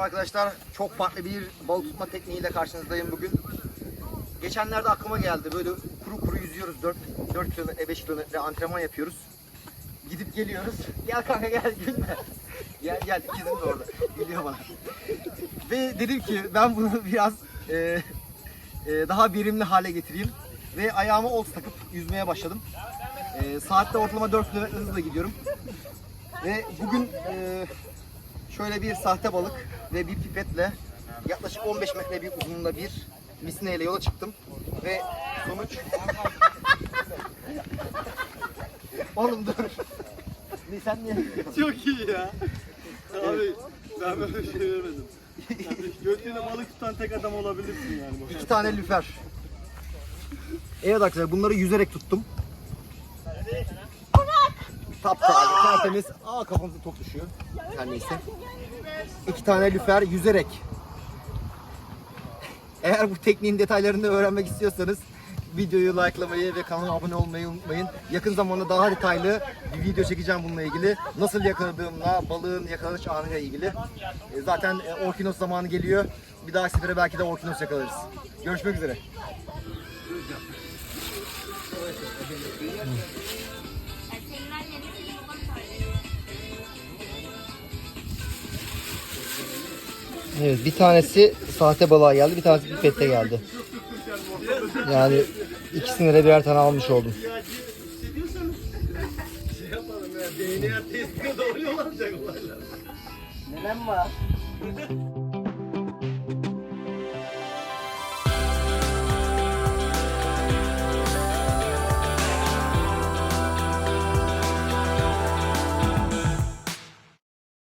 arkadaşlar. Çok farklı bir balık tutma tekniğiyle karşınızdayım bugün. Geçenlerde aklıma geldi. Böyle kuru kuru yüzüyoruz. 4, 4 kilometre, 5 kilometre antrenman yapıyoruz. Gidip geliyoruz. Gel kanka gel gülme. Gel gel ikizim de orada. Gülüyor bana. Ve dedim ki ben bunu biraz e, e, daha verimli hale getireyim. Ve ayağıma old takıp yüzmeye başladım. E, saatte ortalama 4 kilometre hızla gidiyorum. Ve bugün e, şöyle bir sahte balık ve bir pipetle yaklaşık 15 metre bir uzunluğunda bir misneyle yola çıktım. Ve sonuç... Oğlum dur. Ne, Sen niye? Çok iyi ya. Abi ben böyle bir şey görmedim. Yani balık tutan tek adam olabilirsin yani. İki tane lüfer. Evet arkadaşlar bunları yüzerek tuttum. Taptaze, tertemiz. Aa kafamıza top düşüyor. Her neyse. İki tane lüfer yüzerek. Eğer bu tekniğin detaylarını öğrenmek istiyorsanız videoyu likelamayı ve kanala abone olmayı unutmayın. Yakın zamanda daha detaylı bir video çekeceğim bununla ilgili. Nasıl yakaladığımla, balığın yakalanış anıyla ilgili. E, Zaten e, Orkinos zamanı geliyor. Bir daha sefere belki de Orkinos yakalarız. Görüşmek üzere. Evet bir tanesi sahte balığa geldi, bir tanesi pipette geldi. Yani ikisine de birer tane almış oldum. Şey. Nenem var.